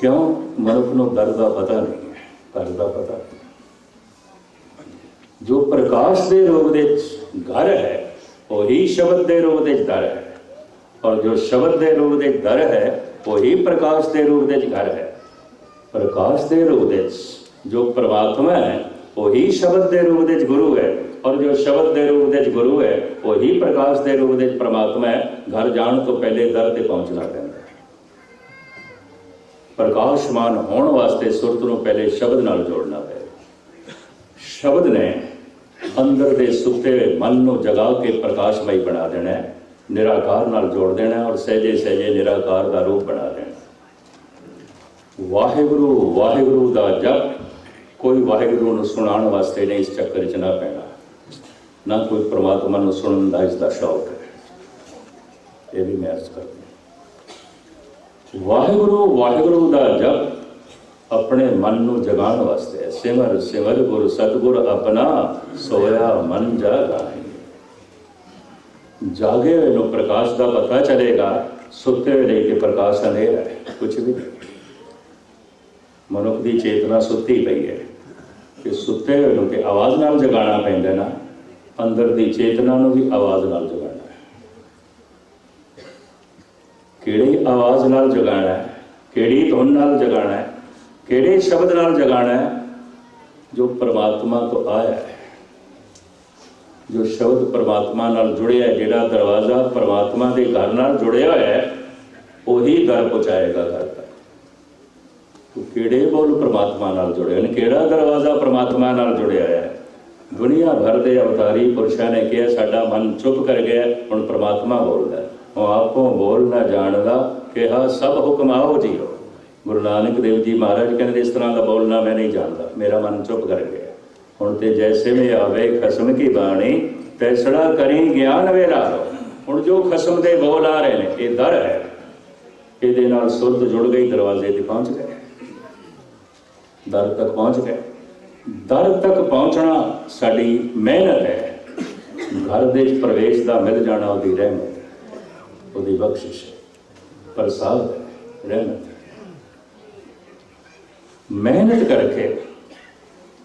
ਕਿਉਂ? ਮਨੁੱਖ ਨੂੰ ਦਰ ਦਾ ਪਤਾ ਨਹੀਂ ਹੈ ਦਰ ਦਾ ਪਤਾ ਜੋ ਪ੍ਰਕਾਸ਼ ਦੇ ਰੂਪ ਦੇ ਵਿੱਚ ਘਰ ਹੈ, ਉਹੀ ਸ਼ਬਦ ਦੇ ਰੂਪ ਦੇ ਵਿੱਚ ਦਰ ਹੈ। ਔਰ ਜੋ ਸ਼ਬਦ ਦੇ ਰੂਪ ਦੇ ਦਰ ਹੈ ਉਹੀ ਪ੍ਰਕਾਸ਼ ਦੇ ਰੂਪ ਦੇ ਵਿੱਚ ਘਰ ਹੈ। ਪ੍ਰਕਾਸ਼ ਦੇ ਰੂਪ ਦੇ ਜੋ ਪ੍ਰਮਾਤਮਾ ਹੈ, ਉਹੀ ਸ਼ਬਦ ਦੇ ਰੂਪ ਦੇ ਵਿੱਚ ਗੁਰੂ ਹੈ ਔਰ ਜੋ ਸ਼ਬਦ ਦੇ ਰੂਪ ਦੇ ਵਿੱਚ ਗੁਰੂ ਹੈ, ਉਹੀ ਪ੍ਰਕਾਸ਼ ਦੇ ਰੂਪ ਦੇ ਵਿੱਚ ਪ੍ਰਮਾਤਮਾ ਹੈ, ਘਰ ਜਾਣ ਤੋਂ ਪਹਿਲੇ ਦਰ ਤੇ ਪਹੁੰਚਣਾ ਪੈਂਦਾ ਪ੍ਰਕਾਸ਼ਮਾਨ ਹੋਣ ਵਾਸਤੇ ਸੁਰਤ ਨੂੰ ਪਹਿਲੇ ਸ਼ਬਦ ਨਾਲ ਜੋੜਨਾ ਪਏ ਸ਼ਬਦ ਨੇ ਅੰਦਰ ਦੇ ਸੁੱਤੇ ਮਨ ਨੂੰ ਜਗਾ ਕੇ ਪ੍ਰਕਾਸ਼ਮਈ ਬਣਾ ਦੇਣਾ ਹੈ। ਨਿਰਾਕਾਰ ਨਾਲ ਜੋੜ ਦੇਣਾ ਔਰ ਸਹਿਜੇ ਸਹਿਜੇ ਨਿਰਾਕਾਰ ਦਾ ਰੂਪ ਬਣਾ ਦੇਣਾ ਵਾਹਿਗੁਰੂ ਵਾਹਿਗੁਰੂ ਦਾ ਜਪ ਕੋਈ ਵਾਹਿਗੁਰੂ ਨੂੰ ਸੁਣਾਉਣ ਵਾਸਤੇ ਨਹੀਂ, ਇਸ ਚੱਕਰ 'ਚ ਨਾ ਪੈਣਾ। ਨਾ ਕੋਈ ਪ੍ਰਮਾਤਮਾ ਨੂੰ ਸੁਣਨ ਦਾ ਇਸ ਦਾ ਸ਼ੌਕ ਹੈ। ਇਹ ਵੀ ਮੈਂ ਅਰਜ਼ ਕਰਦਾ ਵਾਹਿਗੁਰੂ ਵਾਹਿਗੁਰੂ ਦਾ ਜਪ ਆਪਣੇ ਮਨ ਨੂੰ ਜਗਾਉਣ ਵਾਸਤੇ ਹੈ। ਸਿਮਰ ਸਿਮਰ ਗੁਰ, ਸਤਗੁਰ ਆਪਣਾ ਸੋਇਆ ਮਨ ਜਾਗਾਏ ਜਾਗੇ ਹੋਏ ਨੂੰ ਪ੍ਰਕਾਸ਼ ਦਾ ਪਤਾ ਚਲੇਗਾ, ਸੁੱਤੇ ਹੋਏ ਲਈ ਤੇ ਪ੍ਰਕਾਸ਼ ਹਨੇਰਾ ਹੈ ਕੁਝ ਵੀ ਨਹੀਂ। ਮਨੁੱਖ ਦੀ ਚੇਤਨਾ ਸੁੱਤੀ ਪਈ ਹੈ ਕਿ ਸੁੱਤੇ ਹੋਏ ਨੂੰ ਤੇ ਆਵਾਜ਼ ਨਾਲ ਜਗਾਉਣਾ ਪੈਂਦਾ ਨਾ, ਅੰਦਰ ਦੀ ਚੇਤਨਾ ਨੂੰ ਵੀ ਆਵਾਜ਼ ਨਾਲ ਜਗਾਉਣਾ ਹੈ। ਕਿਹੜੀ ਆਵਾਜ਼ ਨਾਲ ਜਗਾਉਣਾ ਹੈ? ਕਿਹੜੀ ਧੁਨ ਨਾਲ ਜਗਾਉਣਾ ਹੈ? ਕਿਹੜੇ ਸ਼ਬਦ ਨਾਲ ਜਗਾਉਣਾ ਹੈ? ਜੋ ਪਰਮਾਤਮਾ ਤੋਂ ਆਇਆ ਹੈ। ਜੋ ਸ਼ਬਦ ਪਰਮਾਤਮਾ ਨਾਲ ਜੁੜਿਆ ਹੈ, ਜਿਹੜਾ ਦਰਵਾਜ਼ਾ ਪਰਮਾਤਮਾ ਦੇ ਘਰ ਨਾਲ ਜੁੜਿਆ ਹੋਇਆ ਹੈ, ਉਹੀ ਘਰ ਪਹੁੰਚਾਏਗਾ ਘਰ ਤੱਕ। ਤੂੰ ਕਿਹੜੇ ਬੋਲ ਪ੍ਰਮਾਤਮਾ ਨਾਲ ਜੁੜੇ ਨੇ ਕਿਹੜਾ ਦਰਵਾਜ਼ਾ ਪਰਮਾਤਮਾ ਨਾਲ ਜੁੜਿਆ ਹੈ? ਦੁਨੀਆ ਭਰ ਦੇ ਅਵਤਾਰੀ ਪੁਰਸ਼ਾਂ ਨੇ ਕਿਹਾ, ਸਾਡਾ ਮਨ ਚੁੱਪ ਕਰ ਗਿਆ ਹੁਣ ਪ੍ਰਮਾਤਮਾ ਬੋਲਦਾ ਉਹ ਆਪੋ ਬੋਲ ਨਾ ਜਾਣਦਾ, ਕਿਹਾ, ਸਭ ਹੁਕਮ ਆਓ ਜੀਓ ਗੁਰੂ ਨਾਨਕ ਦੇਵ ਜੀ ਮਹਾਰਾਜ ਕਹਿੰਦੇ, ਇਸ ਤਰ੍ਹਾਂ ਦਾ ਬੋਲਣਾ ਮੈਂ ਨਹੀਂ ਜਾਣਦਾ। ਮੇਰਾ ਮਨ ਚੁੱਪ ਕਰ ਗਿਆ ਹੁਣ ਤੇ ਜੈਸੇ ਵੀ ਆਵੇ ਖਸਮ ਕੀ ਬਾਣੀ, ਤੈਸੜਾ ਕਰੀ ਗਿਆਨ ਵੇਲਾ ਹੁਣ ਜੋ ਖਸਮ ਦੇ ਬੋਲ ਆ ਰਹੇ ਨੇ, ਇਹ ਦਰ ਹੈ। ਇਹਦੇ ਨਾਲ ਸੁਰਤ ਜੁੜ ਗਈ, ਦਰਵਾਜ਼ੇ ਤੇ ਪਹੁੰਚ ਗਏ। ਦਰ ਤੱਕ ਪਹੁੰਚ ਗਏ। ਦਰ ਤੱਕ ਪਹੁੰਚਣਾ ਸਾਡੀ ਮਿਹਨਤ ਹੈ। ਘਰ ਦੇ ਪ੍ਰਵੇਸ਼ ਦਾ ਮਿਲ ਜਾਣਾ ਉਹਦੀ ਰਹਿਮਤ ਉਹਦੀ ਬਖਸ਼ਿਸ਼ ਹੈ। ਪ੍ਰਸਾਦ ਰਹਿਮਤ ਮਿਹਨਤ ਕਰਕੇ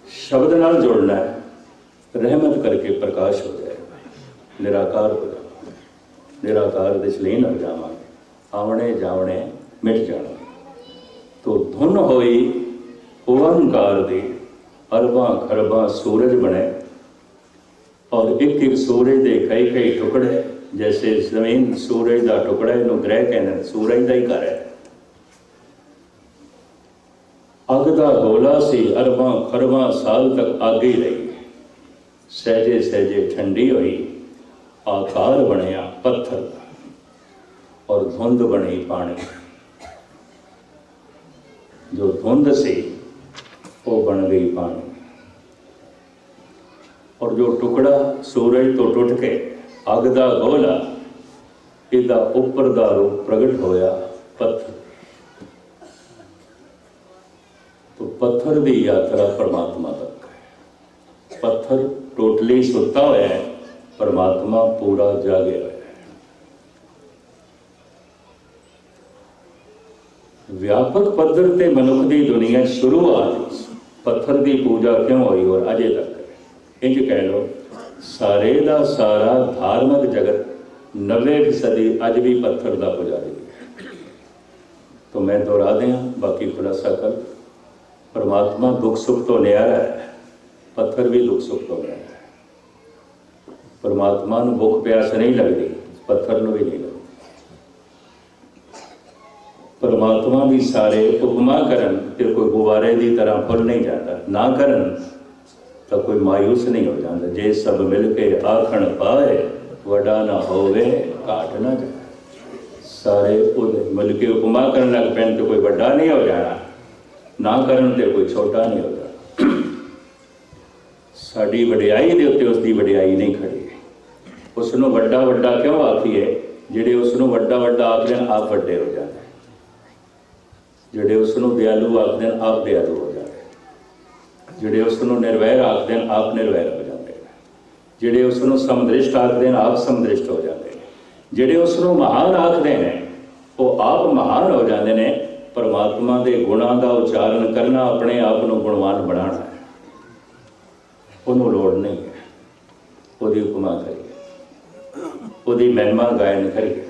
ਸ਼ਬਦ ਨਾਲ ਜੁੜਨਾ ਹੈ ਰਹਿਮਤ ਕਰਕੇ ਪ੍ਰਕਾਸ਼ ਹੋ ਜਾਏਗਾ ਨਿਰਾਕਾਰ ਹੋ ਜਾਏਗਾ ਨਿਰਾਕਾਰ ਦੇ ਲੀਨ ਹੋ ਜਾਵਾਂਗੇ। ਆਵਣੇ ਜਾਵਣੇ ਮਿਟ ਜਾਣਾ ਤੋ ਧੁਨ ਹੋਈ ਓੰਕਾਰ ਦੀ ਅਰਬਾਂ ਖਰਬਾਂ ਸੂਰਜ ਬਣੇ। ਔਰ ਇੱਕ ਇੱਕ ਸੂਰਜ ਦੇ ਕਈ ਕਈ ਟੁਕੜੇ ਜੈਸੇ ਜ਼ਮੀਨ ਸੂਰਜ ਦਾ ਟੁਕੜਾ ਇਹਨੂੰ ਗ੍ਰਹਿ ਕਹਿੰਦੇ ਨੇ, ਸੂਰਜ ਦਾ ਹੀ ਘਰ ਹੈ। ਅੱਗ ਦਾ ਗੋਲਾ ਸੀ, ਅਰਬਾਂ ਖਰਬਾਂ ਸਾਲ ਤੱਕ ਅੱਗ ਹੀ ਰਹੀ। ਸਹਿਜੇ ਸਹਿਜੇ ਠੰਡੀ ਹੋਈ, ਆਕਾਰ ਬਣਿਆ ਪੱਥਰ ਦਾ ਔਰ ਧੁੰਦ ਬਣੀ ਪਾਣੀ। ਜੋ ਧੁੰਦ ਸੀ, ਉਹ ਬਣ ਗਈ ਪਾਣੀ। ਔਰ ਜੋ ਟੁਕੜਾ ਸੂਰਜ ਤੋਂ ਟੁੱਟ ਕੇ ਅੱਗ ਦਾ ਗੋਲਾ, ਇਹਦਾ ਉੱਪਰ ਦਾ ਰੂਪ ਪ੍ਰਗਟ ਹੋਇਆ ਪੱਥਰ। ਪੱਥਰ ਦੀ ਯਾਤਰਾ ਪਰਮਾਤਮਾ ਤੱਕ ਹੈ। ਪੱਥਰ ਟੋਟਲੀ ਸੁੱਤਾ ਹੋਇਆ ਹੈ, ਪਰਮਾਤਮਾ ਪੂਰਾ ਜਾਗਿਆ ਹੋਇਆ ਵਿਆਪਕ ਪੱਧਰ ਤੇ ਮਨੁੱਖ ਦੀ ਦੁਨੀਆ ਸ਼ੁਰੂਆਤ ਪੱਥਰ ਦੀ ਪੂਜਾ ਕਿਉਂ ਹੋਈ ਔਰ ਅਜੇ ਤੱਕ? ਇੰਜ ਕਹਿ ਲੋ ਸਾਰੇ ਦਾ ਸਾਰਾ ਧਾਰਮਿਕ ਜਗਤ 90ਵੀਂ ਸਦੀ ਅੱਜ ਵੀ ਪੱਥਰ ਦਾ ਪੁਜਾਰੀ ਹੈ। ਤਾਂ ਮੈਂ ਦੁਹਰਾ ਦਿਆਂ, ਬਾਕੀ ਖੁਲਾਸਾ ਕਰ। परमात्मा दुख सुख तो नियारा है पत्थर भी दुख सुख तो नियारा है परमात्मा ਨੂੰ ਭੁੱਖ ਪਿਆਸ ਨਹੀਂ ਲੱਗਦੀ ਪੱਥਰ ਨੂੰ ਵੀ ਨਹੀਂ ਲੱਗਦੀ ਪਰਮਾਤਮਾ ਵੀ ਸਾਰੇ ਉਪਮਾ ਕਰਨ ਤੇ ਕੋਈ ਗੁਬਾਰੇ ਦੀ ਤਰ੍ਹਾਂ ਫੁੱਲ ਨਹੀਂ ਜਾਂਦਾ ਨਾ ਕਰਨ ਤਾਂ ਕੋਈ ਮਾਇੂਸ ਨਹੀਂ ਹੋ ਜਾਂਦਾ ਜੇ ਸਭ ਮਿਲ ਕੇ ਆਖਣ ਪਾਏ ਵਡਾ ਨਾ ਹੋਵੇ ਘਾਟ ਨਾ ਜਾਏ ਸਾਰੇ ਉਹਦੇ ਮਿਲ ਕੇ ਉਪਮਾ ਕਰਨ ਲੱਗ ਪੈਣ ਤੇ ਕੋਈ ਵੱਡਾ ਨਹੀਂ ਹੋ ਜਾਣਾ ਨਾ ਕਰਨ ਤੇ ਕੋਈ ਛੋਟਾ ਨਹੀਂ ਹੋ ਜਾਣਾ ਸਾਡੀ ਵਡਿਆਈ ਦੇ ਉੱਤੇ ਉਸ ਦੀ ਵਡਿਆਈ ਨਹੀਂ ਖੜੀ। ਉਸ ਨੂੰ ਵੱਡਾ ਵੱਡਾ ਕਿਉਂ ਆਖੀਏ? ਜਿਹੜੇ ਉਸ ਨੂੰ ਵੱਡਾ ਵੱਡਾ ਆਖਦੇ ਹਨ, ਆਪ ਵੱਡੇ ਹੋ ਜਾਂਦੇ ਜਿਹੜੇ ਉਸ ਨੂੰ ਦਿਆਲੂ ਆਖਦੇ ਨੇ ਆਪ ਦਿਆਲੂ ਹੋ ਜਾਂਦੇ ਜਿਹੜੇ ਉਸ ਨੂੰ ਨਿਰਵੈਰ ਆਖਦੇ ਨੇ ਆਪ ਨਿਰਵੈਰ ਹੋ ਜਾਂਦੇ ਨੇ ਜਿਹੜੇ ਉਸ ਨੂੰ ਸਮਦ੍ਰਿਸ਼ਟ ਆਖਦੇ ਨੇ ਆਪ ਸਮਦ੍ਰਿਸ਼ਟ ਹੋ ਜਾਂਦੇ ਨੇ ਜਿਹੜੇ ਉਸ ਨੂੰ ਮਹਾਨ ਆਖਦੇ ਨੇ, ਉਹ ਆਪ ਮਹਾਨ ਹੋ ਜਾਂਦੇ ਨੇ। ਪਰਮਾਤਮਾ ਦੇ ਗੁਣਾਂ ਦਾ ਉਚਾਰਨ ਕਰਨਾ ਆਪਣੇ ਆਪ ਨੂੰ ਗੁਣਵਾਨ ਬਣਾਉਣਾ ਹੈ। ਉਹਨੂੰ ਲੋੜ ਨਹੀਂ ਹੈ। ਉਹਦੀ ਉਪਮਾ ਕਰੀਏ। ਉਹਦੀ ਮਹਿਮਾ ਗਾਇਨ ਕਰੀਏ।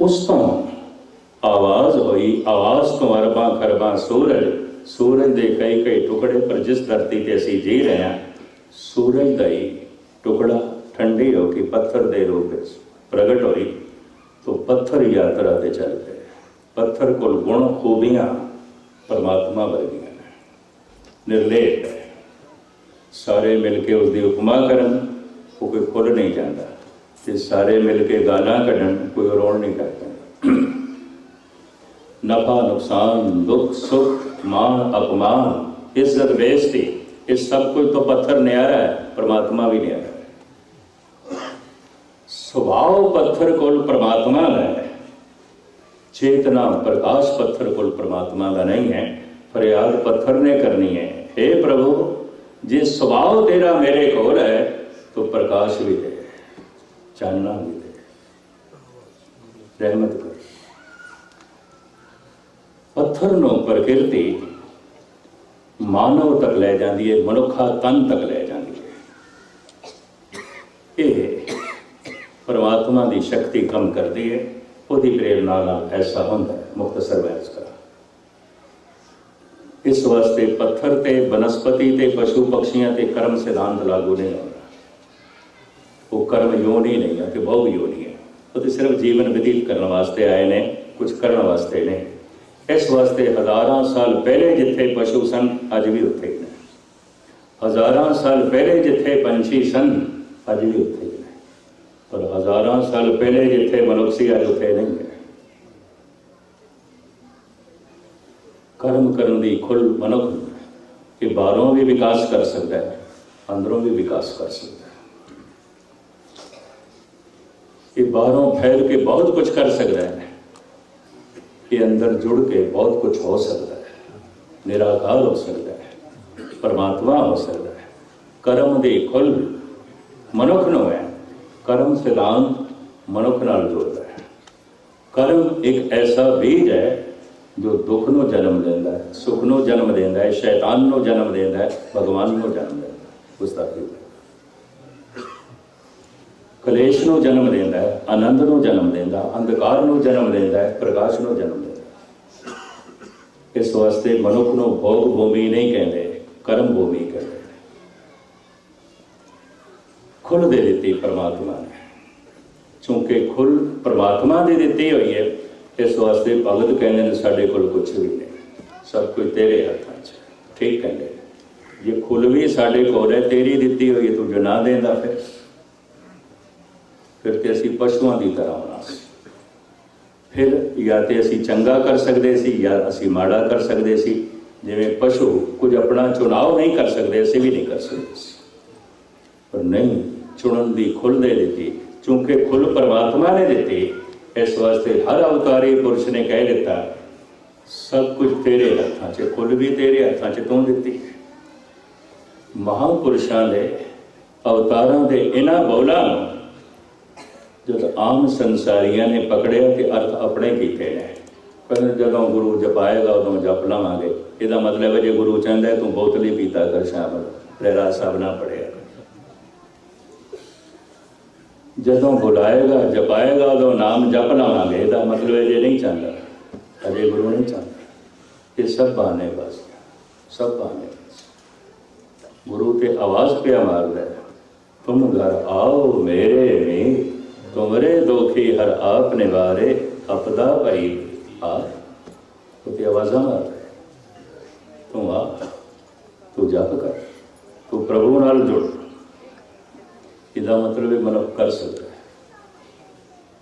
ਉਸ ਤੋਂ ਆਵਾਜ਼ ਹੋਈ, ਆਵਾਜ਼ ਤੋਂ ਅਰਬਾਂ ਖਰਬਾਂ ਸੂਰਜ ਸੂਰਜ ਦੇ ਕਈ ਕਈ ਟੁਕੜੇ ਪਰ ਜਿਸ ਧਰਤੀ ਤੇ ਅਸੀਂ ਜੀ ਰਹੇ ਹਾਂ, ਸੂਰਜ ਦਾ ਹੀ ਟੁਕੜਾ ਠੰਡੀ ਹੋ ਕੇ ਪੱਥਰ ਦੇ ਰੂਪ ਵਿੱਚ ਪ੍ਰਗਟ ਹੋਈ। ਤੋਂ ਪੱਥਰ ਯਾਤਰਾ ਤੇ ਚੱਲ ਪਏ। ਪੱਥਰ ਕੋਲ ਗੁਣ ਖੂਬੀਆਂ ਪਰਮਾਤਮਾ ਵਰਗੀਆਂ ਨੇ। ਨਿਰਲੇਪ ਹੈ। ਸਾਰੇ ਮਿਲ ਕੇ ਉਸ ਦੀ ਉਪਮਾ ਕਰਨ, ਉਹ ਕੋਈ ਖੁੱਲ ਨਹੀਂ ਜਾਂਦਾ। ਤੇ ਸਾਰੇ ਮਿਲ ਕੇ ਗਾਲਾਂ ਕੱਢਣ, ਕੋਈ ਰੋਣ ਨਹੀਂ ਕਰਦਾ। ਨਫਾ, ਨੁਕਸਾਨ, ਦੁੱਖ, ਸੁੱਖ ਮਾਨ ਅਪਮਾਨ, ਇੱਜ਼ਤ, ਬੇਇੱਜ਼ਤੀ, ਇਹ ਸਭ ਕੁਝ ਤੋਂ ਪੱਥਰ ਨਿਆਰਾ ਹੈ, ਪਰਮਾਤਮਾ ਵੀ ਨਿਆਰਾ ਸੁਭਾਅ ਪੱਥਰ ਕੋਲ ਪਰਮਾਤਮਾ ਦਾ ਹੈ ਚੇਤਨਾ ਪ੍ਰਕਾਸ਼ ਪੱਥਰ ਕੋਲ ਪਰਮਾਤਮਾ ਦਾ ਨਹੀਂ ਹੈ ਫਰਿਆਦ ਪੱਥਰ ਨੇ ਕਰਨੀ ਹੈ हे। ਪ੍ਰਭੂ ਜੇ ਸੁਭਾਅ ਤੇਰਾ ਮੇਰੇ ਕੋਲ ਹੈ ਤੂੰ ਪ੍ਰਕਾਸ਼ ਵੀ ਦੇ ਚਾਨਣਾ ਵੀ ਦੇ ਰਹਿਮਤ ਕਰ ਪੱਥਰ ਨੂੰ ਪ੍ਰਕਿਰਤੀ ਮਾਨਵ ਤੱਕ ਲੈ ਜਾਂਦੀ ਹੈ ਮਨੁੱਖਾ ਤਨ ਤੱਕ ਲੈ ਜਾਂਦੀ ਹੈ ਇਹ ਪਰਮਾਤਮਾ ਦੀ ਸ਼ਕਤੀ ਕੰਮ ਕਰਦੀ ਹੈ, ਉਹਦੀ ਪ੍ਰੇਰਣਾ ਨਾਲ ਐਸਾ ਹੁੰਦਾ ਹੈ। ਮੁਖਤਸਰ ਬੈਸ ਕਰਾ। ਇਸ ਵਾਸਤੇ ਪੱਥਰ ਤੇ, ਬਨਸਪਤੀ ਤੇ, ਪਸ਼ੂ ਪਕਸ਼ੀਆਂ ਤੇ ਕਰਮ ਸਿਧਾਂਤ ਲਾਗੂ ਨਹੀਂ ਹੁੰਦਾ। ਉਹ ਕਰਮ ਯੋਨੀ ਨਹੀਂ ਹੈ ਕਿ ਬਹੁ ਯੋਨੀ ਹੈ। ਉਹ ਤੇ ਸਿਰਫ ਜੀਵਨ ਬਤੀਤ ਕਰਨ ਵਾਸਤੇ ਆਏ ਨੇ, ਕੁਝ ਕਰਨ ਵਾਸਤੇ ਨਹੀਂ ਇਸ ਵਾਸਤੇ ਹਜ਼ਾਰਾਂ ਸਾਲ ਪਹਿਲੇ ਜਿੱਥੇ ਪਸ਼ੂ ਸਨ, ਅੱਜ ਵੀ ਉੱਥੇ ਹੀ ਨੇ। ਹਜ਼ਾਰਾਂ ਸਾਲ ਪਹਿਲੇ ਜਿੱਥੇ ਪੰਛੀ ਸਨ, ਅੱਜ ਵੀ ਉੱਥੇ ਪਰ ਹਜ਼ਾਰਾਂ ਸਾਲ ਪਹਿਲੇ ਜਿੱਥੇ ਮਨੁੱਖ ਸੀ ਅੱਜ ਉੱਥੇ ਨਹੀਂ ਹੈ ਕਰਮ ਕਰਨ ਦੀ ਖੁੱਲ ਮਨੁੱਖ ਨੂੰ ਹੈ ਕਿ ਬਾਹਰੋਂ ਵੀ ਵਿਕਾਸ ਕਰ ਸਕਦਾ ਹੈ ਅੰਦਰੋਂ ਵੀ ਵਿਕਾਸ ਕਰ ਸਕਦਾ ਹੈ ਇਹ ਬਾਹਰੋਂ ਫੈਲ ਕੇ ਬਹੁਤ ਕੁਝ ਕਰ ਸਕਦਾ ਹੈ ਇਹ ਅੰਦਰ ਜੁੜ ਕੇ ਬਹੁਤ ਕੁਝ ਹੋ ਸਕਦਾ ਹੈ ਨਿਰਾਕਾਰ ਹੋ ਸਕਦਾ ਹੈ ਪਰਮਾਤਮਾ ਹੋ ਸਕਦਾ ਹੈ ਕਰਮ ਦੀ ਖੁੱਲ ਮਨੁੱਖ ਨੂੰ ਹੈ ਕਰਮ ਸਿਧਾਂਤ ਮਨੁੱਖ ਨਾਲ ਜੋੜਦਾ ਹੈ। ਕਰਮ ਇੱਕ ਐਸਾ ਬੀਜ ਹੈ ਜੋ ਦੁੱਖ ਨੂੰ ਜਨਮ ਦਿੰਦਾ ਹੈ, ਸੁਖ ਨੂੰ ਜਨਮ ਦਿੰਦਾ ਹੈ, ਸ਼ੈਤਾਨ ਨੂੰ ਜਨਮ ਦਿੰਦਾ ਹੈ, ਭਗਵਾਨ ਨੂੰ ਜਨਮ ਦਿੰਦਾ ਹੈ। ਉਸ ਕੀ ਕਲੇਸ਼ ਨੂੰ ਜਨਮ ਦਿੰਦਾ ਹੈ, ਆਨੰਦ ਨੂੰ ਜਨਮ ਦਿੰਦਾ ਅੰਧਕਾਰ ਨੂੰ ਜਨਮ ਦਿੰਦਾ ਹੈ, ਪ੍ਰਕਾਸ਼ ਨੂੰ ਜਨਮ ਦਿੰਦਾ ਇਸ ਵਾਸਤੇ ਮਨੁੱਖ ਨੂੰ ਭੋਗ ਭੂਮੀ ਨਹੀਂ ਕਹਿੰਦੇ ਕਰਮ ਭੂਮੀ ਕਹਿੰਦੇ। ਖੁੱਲ ਦੇ ਦਿੱਤੀ ਪਰਮਾਤਮਾ ਨੇ। ਚੂੰਕਿ ਖੁੱਲ ਪਰਮਾਤਮਾ ਦੀ ਦਿੱਤੀ ਹੋਈ ਹੈ, ਇਸ ਵਾਸਤੇ ਭਗਤ ਕਹਿੰਦੇ ਨੇ ਸਾਡੇ ਕੋਲ ਕੁਝ ਵੀ ਨਹੀਂ। ਸਭ ਕੁਝ ਤੇਰੇ ਹੱਥਾਂ 'ਚ, ਠੀਕ ਕਹਿੰਦੇ ਨੇ। ਜੇ ਖੁੱਲ ਵੀ ਸਾਡੇ ਕੋਲ ਹੈ, ਤੇਰੀ ਦਿੱਤੀ ਹੋਈ ਹੈ, ਤੂੰ ਜਨਾ ਦੇਂਦਾ ਫਿਰ। ਫਿਰ ਤੇ ਅਸੀਂ ਪਸ਼ੂਆਂ ਦੀ ਤਰ੍ਹਾਂ ਹੋਣਾ ਸੀ। ਫਿਰ ਜਾਂ ਤੇ ਅਸੀਂ ਚੰਗਾ ਕਰ ਸਕਦੇ ਸੀ, ਜਾਂ ਅਸੀਂ ਮਾੜਾ ਕਰ ਸਕਦੇ ਸੀ। ਜਿਵੇਂ ਪਸ਼ੂ ਕੁਝ ਆਪਣਾ ਚੁਣਾਵ ਨਹੀਂ ਕਰ ਸਕਦੇ, ਅਸੀਂ ਵੀ ਨਹੀਂ ਕਰ ਸਕਦੇ ਸੀ। ਪਰ ਨਹੀਂ ਚੁਣਨ ਦੀ ਖੁੱਲ ਦੇ ਦਿੱਤੀ, ਚੂੰਕਿ ਖੁੱਲ੍ਹ ਪਰਮਾਤਮਾ ਨੇ ਦਿੱਤੀ। ਇਸ ਵਾਸਤੇ ਹਰ ਅਵਤਾਰੀ ਪੁਰਸ਼ ਨੇ ਕਹਿ ਦਿੱਤਾ, ਸਭ ਕੁਝ ਤੇਰੇ ਹੱਥਾਂ 'ਚ ਖੁੱਲ ਵੀ ਤੇਰੇ ਹੱਥਾਂ 'ਚ ਤੂੰ ਦਿੱਤੀ। ਮਹਾਂਪੁਰਸ਼ਾਂ ਦੇ ਅਵਤਾਰਾਂ ਦੇ ਇਹਨਾਂ ਬੋਲਾਂ ਨੂੰ ਜਦ ਆਮ ਸੰਸਾਰੀਆਂ ਨੇ ਪਕੜਿਆ ਤੇ ਅਰਥ ਆਪਣੇ ਕੀਤੇ ਨੇ। ਕਹਿੰਦੇ ਜਦੋਂ ਗੁਰੂ ਜਪਾਏਗਾ, ਉਦੋਂ ਜਪ ਲਵਾਂਗੇ। ਇਹਦਾ ਮਤਲਬ ਹੈ ਜੇ ਗੁਰੂ ਚਾਹੁੰਦਾ ਤੂੰ ਤੂੰ ਹੀ ਪੀਤਾ ਕਰ ਸ਼ਾਮਲ ਰਹਿਰਾ ਸਾਹਿਬ ਨਾ ਪੜਿਆ ਜਦੋਂ ਬੁਲਾਏਗਾ ਜਪਾਏਗਾ ਉਦੋਂ ਨਾਮ ਜਪ ਲਵਾਂਗੇ ਇਹਦਾ ਮਤਲਬ ਹੈ ਜੇ ਨਹੀਂ ਚਾਹੁੰਦਾ ਅਜੇ ਗੁਰੂ ਨਹੀਂ ਚਾਹੁੰਦਾ ਇਹ ਸਭ ਬਾਣੇ ਬਸ ਸਭ ਬਾਣੇ ਬਸ ਗੁਰੂ ਤੇ ਆਵਾਜ਼ ਪਿਆ ਮਾਰਦਾ ਹੈ ਤੁਮ ਘਰ ਆਓ ਮੇਰੇ ਮੇ ਤੁਮਰੇ ਦੋਖੀ ਹਰ ਆਪ ਨਿਵਾਰੇ ਅਪਦਾ ਭਈ ਆ ਉਤੇ ਆਵਾਜ਼ਾਂ ਮਾਰਦਾ ਹੈ ਤੂੰ ਆ ਤੂੰ ਜਪ ਕਰ ਤੂੰ ਪ੍ਰਭੂ ਨਾਲ ਜੁੜ ਇਹਦਾ ਮਤਲਬ ਇਹ ਮਨੁੱਖ ਕਰ ਸਕਦਾ ਹੈ।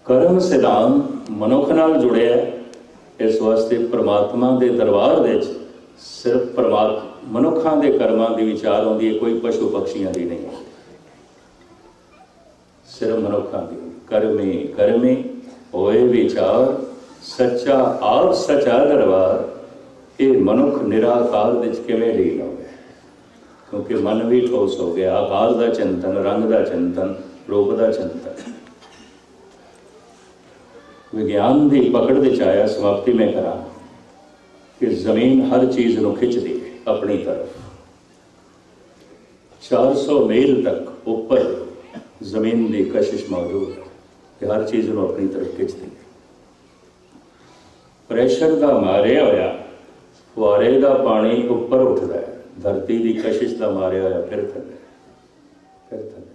ਕਰਮ ਸਿਧਾਂਤ ਮਨੁੱਖ ਨਾਲ ਜੁੜਿਆ ਹੈ। ਇਸ ਵਾਸਤੇ ਪ੍ਰਮਾਤਮਾ ਦੇ ਦਰਬਾਰ ਵਿੱਚ ਸਿਰਫ ਪਰਮਾਤਮਾ, ਮਨੁੱਖਾਂ ਦੇ ਕਰਮਾਂ ਦੀ ਵਿਚਾਰ ਆਉਂਦੀ ਹੈ, ਕੋਈ ਪਸ਼ੂ ਪਕਸ਼ੀਆਂ ਦੀ ਨਹੀਂ। ਸਿਰਫ ਮਨੁੱਖਾਂ ਦੀ। ਕਰਮੇ ਕਰਮੇ, ਹੋਏ ਵਿਚਾਰ, ਸੱਚਾ, ਆਪ ਸੱਚਾ ਦਰਬਾਰ, ਇਹ ਮਨੁੱਖ ਨਿਰਾਕਾਰ ਵਿੱਚ ਕਿਵੇਂ ਲੀਨ ਹੋ? ਕਿਉਂਕਿ ਮਨ ਵੀ ਠੋਸ ਹੋ ਗਿਆ ਆਕਾਰ ਦਾ ਚਿੰਤਨ, ਰੰਗ ਦਾ ਚਿੰਤਨ, ਰੂਪ ਦਾ ਚਿੰਤਨ। ਵਿਗਿਆਨ ਦੀ ਪਕੜ ਵਿੱਚ ਆਇਆ ਸਮਾਪਤੀ ਮੈਂ ਕਰਾਂ ਕਿ ਜ਼ਮੀਨ ਹਰ ਚੀਜ਼ ਨੂੰ ਖਿੱਚਦੀ ਹੈ ਆਪਣੀ ਤਰਫ। 400 ਮੀਲ ਤੱਕ ਉੱਪਰ ਜ਼ਮੀਨ ਦੀ ਕਸ਼ਿਸ਼ ਮੌਜੂਦ ਹੈ ਕਿ ਹਰ ਚੀਜ਼ ਨੂੰ ਆਪਣੀ ਤਰਫ ਖਿੱਚਦੀ ਹੈ ਪ੍ਰੈਸ਼ਰ ਦਾ ਮਾਰਿਆ ਹੋਇਆ ਫੁਆਰੇ ਦਾ ਪਾਣੀ ਉੱਪਰ ਉੱਠਦਾ ਹੈ। ਧਰਤੀ ਦੀ ਕਸ਼ਿਸ਼ ਦਾ ਮਾਰਿਆ ਹੋਇਆ ਫਿਰ ਥੱਲੇ। ਫਿਰ ਥੱਲੇ।